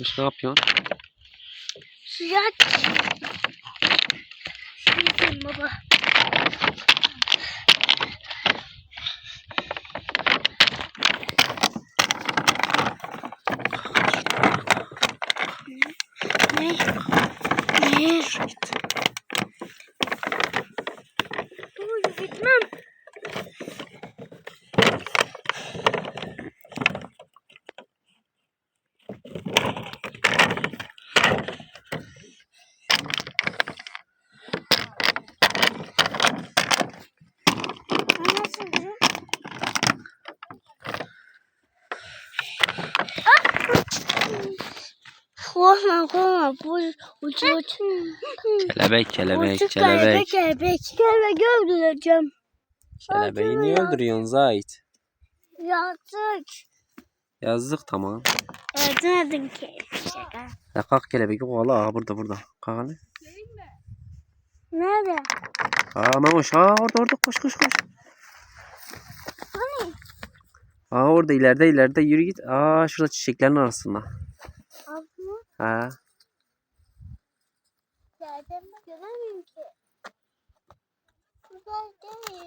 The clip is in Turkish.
Kuş ne yapıyorsun? Sıcak. Sıcak baba. Ne? Ne? Dur gitmem. Korkma korkma bu uç uç. Kelebek kelebek Uçuk kelebek. kelebek. Kelebek öldüreceğim. Kelebeği niye öldürüyorsun Zahit? Yazık. Yazdık tamam. Öldürmedim ki. Şaka. Ya kalk kelebek yok valla aha burada burada. Kalk hadi. Nerede? Aa Memoş aa orada orada koş koş koş. Hani? Aa orada ileride ileride yürü git. Aa şurada çiçeklerin arasında. Ha. Nereden göremiyorum ki. Güzel değil.